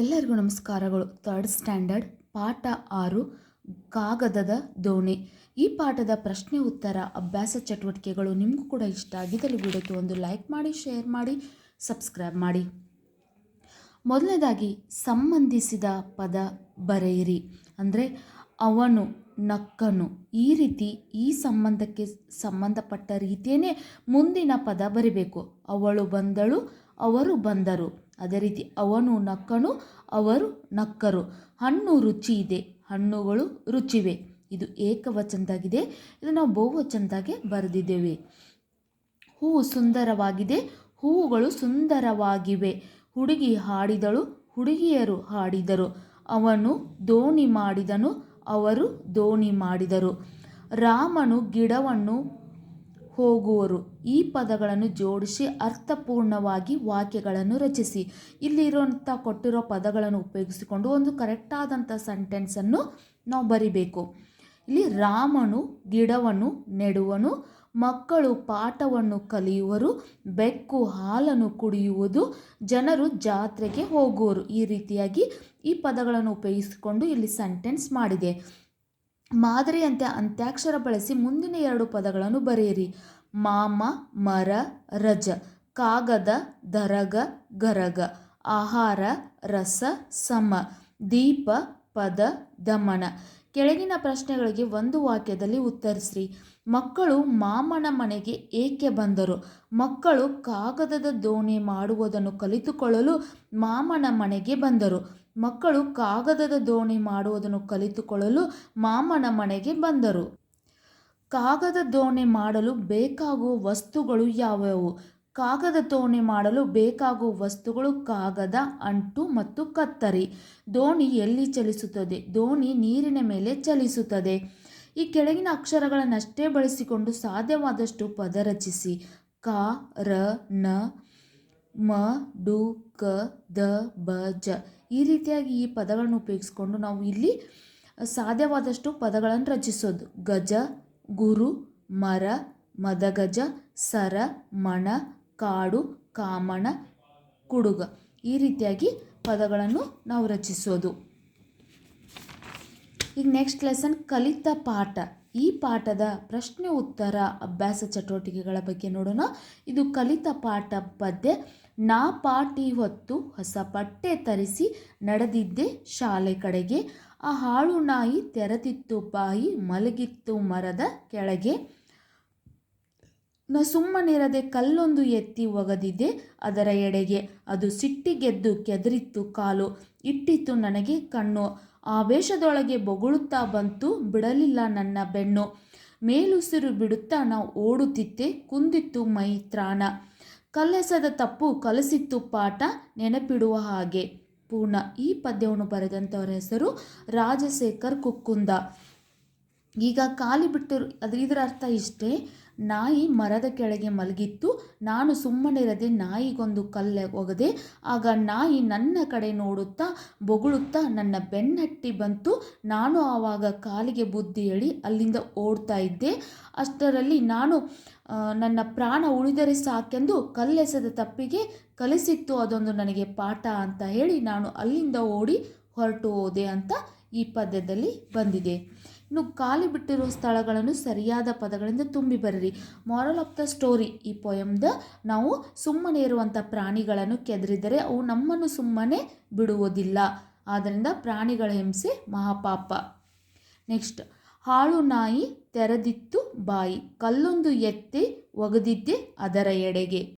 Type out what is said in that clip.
ಎಲ್ಲರಿಗೂ ನಮಸ್ಕಾರಗಳು. Third standard, ಪಾಠ ಆರು, ಕಾಗದದ ದೋಣಿ. ಈ ಪಾಠದ ಪ್ರಶ್ನೆ, ಉತ್ತರ, ಅಭ್ಯಾಸ ಚಟುವಟಿಕೆಗಳು ನಿಮಗೂ ಕೂಡ ಇಷ್ಟ ಆಗಿದ್ದಲ್ಲಿ ವಿಡಿಯೋಕ್ಕೆ ಒಂದು ಲೈಕ್ ಮಾಡಿ, ಶೇರ್ ಮಾಡಿ, ಸಬ್ಸ್ಕ್ರೈಬ್ ಮಾಡಿ. ಮೊದಲನೇದಾಗಿ, ಸಂಬಂಧಿಸಿದ ಪದ ಬರೆಯಿರಿ. ಅಂದರೆ ಅವನು, ನಕ್ಕನು, ಈ ರೀತಿ ಈ ಸಂಬಂಧಕ್ಕೆ ಸಂಬಂಧಪಟ್ಟ ರೀತಿಯೇ ಮುಂದಿನ ಪದ ಬರಿಬೇಕು. ಅವಳು ಬಂದಳು, ಅವರು ಬಂದರು. ಅದೇ ರೀತಿ ಅವನು ನಕ್ಕನು, ಅವರು ನಕ್ಕರು. ಹಣ್ಣು ರುಚಿ ಇದೆ, ಹಣ್ಣುಗಳು ರುಚಿವೆ. ಇದು ಏಕವಚನದಾಗಿದೆ ಇದು ನಾವು ಬಹುವಚನದಾಗೆ ಬರೆದಿದ್ದೇವೆ. ಹೂವು ಸುಂದರವಾಗಿದೆ, ಹೂವುಗಳು ಸುಂದರವಾಗಿವೆ. ಹುಡುಗಿ ಹಾಡಿದಳು, ಹುಡುಗಿಯರು ಹಾಡಿದರು. ಅವನು ದೋಣಿ ಮಾಡಿದನು, ಅವರು ದೋಣಿ ಮಾಡಿದರು. ರಾಮನು ಗಿಡವನ್ನು ಹೋಗುವರು. ಈ ಪದಗಳನ್ನು ಜೋಡಿಸಿ ಅರ್ಥಪೂರ್ಣವಾಗಿ ವಾಕ್ಯಗಳನ್ನು ರಚಿಸಿ. ಇಲ್ಲಿರುವಂಥ ಕೊಟ್ಟಿರೋ ಪದಗಳನ್ನು ಉಪಯೋಗಿಸಿಕೊಂಡು ಒಂದು ಕರೆಕ್ಟಾದಂಥ ಸೆಂಟೆನ್ಸನ್ನು ನಾವು ಬರಿಬೇಕು. ಇಲ್ಲಿ ರಾಮನು ಗಿಡವನ್ನು ನೆಡುವನು, ಮಕ್ಕಳು ಪಾಠವನ್ನು ಕಲಿಯುವರು, ಬೆಕ್ಕು ಹಾಲನ್ನು ಕುಡಿಯುವುದು, ಜನರು ಜಾತ್ರೆಗೆ ಹೋಗುವರು. ಈ ರೀತಿಯಾಗಿ ಈ ಪದಗಳನ್ನು ಉಪಯೋಗಿಸಿಕೊಂಡು ಇಲ್ಲಿ ಸೆಂಟೆನ್ಸ್ ಮಾಡಿದೆ. ಮಾದರಿಯಂತೆ ಅಂತ್ಯಾಕ್ಷರ ಬಳಸಿ ಮುಂದಿನ ಎರಡು ಪದಗಳನ್ನು ಬರೆಯಿರಿ. ಮಾಮ, ಮರ, ರಜ, ಕಾಗದ, ದರಗ, ಗರಗ. ಆಹಾರ, ರಸ, ಸಮ. ದೀಪ, ಪದ, ದಮನ. ಕೆಳಗಿನ ಪ್ರಶ್ನೆಗಳಿಗೆ ಒಂದು ವಾಕ್ಯದಲ್ಲಿ ಉತ್ತರಿಸ್ರಿ. ಮಕ್ಕಳು ಮಾಮನ ಮನೆಗೆ ಏಕೆ ಬಂದರು? ಮಕ್ಕಳು ಕಾಗದದ ದೋಣಿ ಮಾಡುವುದನ್ನು ಕಲಿತುಕೊಳ್ಳಲು ಮಾಮನ ಮನೆಗೆ ಬಂದರು. ಮಕ್ಕಳು ಕಾಗದದ ದೋಣಿ ಮಾಡುವುದನ್ನು ಕಲಿತುಕೊಳ್ಳಲು ಮಾಮನ ಮನೆಗೆ ಬಂದರು. ಕಾಗದ ದೋಣಿ ಮಾಡಲು ಬೇಕಾಗುವ ವಸ್ತುಗಳು ಯಾವುವು? ಕಾಗದ ದೋಣಿ ಮಾಡಲು ಬೇಕಾಗುವ ವಸ್ತುಗಳು ಕಾಗದ, ಅಂಟು ಮತ್ತು ಕತ್ತರಿ. ದೋಣಿ ಎಲ್ಲಿ ಚಲಿಸುತ್ತದೆ? ದೋಣಿ ನೀರಿನ ಮೇಲೆ ಚಲಿಸುತ್ತದೆ. ಈ ಕೆಳಗಿನ ಅಕ್ಷರಗಳನ್ನಷ್ಟೇ ಬಳಸಿಕೊಂಡು ಸಾಧ್ಯವಾದಷ್ಟು ಪದ ರಚಿಸಿ ಕ, ರ, ನ, ಮ, ಡು ಕ, ದ, ಬ, ಜ ಈ ರೀತಿಯಾಗಿ ಈ ಪದಗಳನ್ನು ಉಪಯೋಗಿಸ್ಕೊಂಡು ನಾವು ಇಲ್ಲಿ ಸಾಧ್ಯವಾದಷ್ಟು ಪದಗಳನ್ನು ರಚಿಸೋದು. ಗಜ, ಗುರು, ಮರ, ಮದಗಜ, ಸರ, ಮಣ, ಕಾಡು, ಕಾಮಣ, ಕುಡುಗ ಈ ರೀತಿಯಾಗಿ ಪದಗಳನ್ನು ನಾವು ರಚಿಸೋದು. ಈಗ ನೆಕ್ಸ್ಟ್ ಲೆಸನ್ ಕಲಿತ ಪಾಠ. ಈ ಪಾಠದ ಪ್ರಶ್ನೆ ಉತ್ತರ ಅಭ್ಯಾಸ ಚಟುವಟಿಕೆಗಳ ಬಗ್ಗೆ ನೋಡೋಣ. ಇದು ಕಲಿತ ಪಾಠ ಪದ್ಯ. ನಾ ಪಾಟಿ ಹೊತ್ತು ಹೊಸ ಬಟ್ಟೆ ತರಿಸಿ ನಡೆದಿದ್ದೆ ಶಾಲೆ ಕಡೆಗೆ. ಆ ಹಾಳು ನಾಯಿ ತೆರೆದಿತ್ತು ಬಾಯಿ ಮಲಗಿತ್ತು ಮರದ ಕೆಳಗೆ. ನ ಸುಮ್ಮನಿರದೆ ಕಲ್ಲೊಂದು ಎತ್ತಿ ಒಗದಿದ್ದೆ ಅದರ ಎಡೆಗೆ. ಅದು ಸಿಟ್ಟಿಗೆದ್ದು ಕೆದರಿತ್ತು ಕಾಲು. ಇಟ್ಟಿತ್ತು ನನಗೆ ಕಣ್ಣು. ಆವೇಶದೊಳಗೆ ಬೊಗಳುತ್ತಾ ಬಂತು ಬಿಡಲಿಲ್ಲ ನನ್ನ ಬೆನ್ನು ಮೇಲುಸಿರು ಬಿಡುತ್ತಾ ನಾವು ಓಡುತ್ತಿತ್ತೆ ಕುಂದಿತ್ತು ಮೈ ತ್ರಾಣ. ಕಲ್ಲೆಸದ ತಪ್ಪು ಕಲಸಿತ್ತು ಪಾಠ, ನೆನಪಿಡುವ ಹಾಗೆ. ಪೂರ್ಣ. ಈ ಪದ್ಯವನ್ನು ಬರೆದಂಥವರ ಹೆಸರು ರಾಜಶೇಖರ್ ಕುಕ್ಕುಂದ. ಈಗ ಖಾಲಿ ಬಿಟ್ಟರು, ಅದ್ರ ಇದರ ಅರ್ಥ ಇಷ್ಟೇ. ನಾಯಿ ಮರದ ಕೆಳಗೆ ಮಲಗಿತ್ತು. ನಾನು ಸುಮ್ಮನಿರದೆ ನಾಯಿಗೊಂದು ಕಲ್ಲೆ ಒಗದೆ. ಆಗ ನಾಯಿ ನನ್ನ ಕಡೆ ನೋಡುತ್ತಾ, ಬೊಗಳುತ್ತಾ ನನ್ನ ಬೆನ್ನಟ್ಟಿ ಬಂತು. ನಾನು ಆವಾಗ ಕಾಲಿಗೆ ಬುದ್ಧಿ ಹೇಳಿ ಅಲ್ಲಿಂದ ಓಡ್ತಾ ಇದ್ದೆ. ಅಷ್ಟರಲ್ಲಿ ನಾನು ನನ್ನ ಪ್ರಾಣ ಉಳಿದರೆ ಸಾಕೆಂದು ಕಲ್ಲೆಸೆದ ತಪ್ಪಿಗೆ ಕಲಿಸಿತ್ತು. ಅದೊಂದು ನನಗೆ ಪಾಠ ಅಂತ ಹೇಳಿ ನಾನು ಅಲ್ಲಿಂದ ಓಡಿ ಹೊರಟು ಹೋದೆ ಅಂತ ಈ ಪದ್ಯದಲ್ಲಿ ಬಂದಿದೆ. ಇನ್ನು ಖಾಲಿ ಬಿಟ್ಟಿರುವ ಸ್ಥಳಗಳನ್ನು ಸರಿಯಾದ ಪದಗಳಿಂದ ತುಂಬಿ ಬರ್ರಿ. ಮಾರಲ್ ಆಫ್ ದ ಸ್ಟೋರಿ ಈ ಪೊಯಮ್ದ ನಾವು ಸುಮ್ಮನೆ ಇರುವಂಥ ಪ್ರಾಣಿಗಳನ್ನು ಕೆದರಿದರೆ ಅವು ನಮ್ಮನ್ನು ಸುಮ್ಮನೆ ಬಿಡುವುದಿಲ್ಲ. ಆದ್ದರಿಂದ ಪ್ರಾಣಿಗಳ ಹಿಂಸೆ ಮಹಾಪಾಪ. ನೆಕ್ಸ್ಟ್ ಹಾಳು ನಾಯಿ ತೆರೆದಿತ್ತು ಬಾಯಿ. ಕಲ್ಲೊಂದು ಎತ್ತಿ ಒಗೆದಿದ್ದೆ ಅದರ ಎಡೆಗೆ.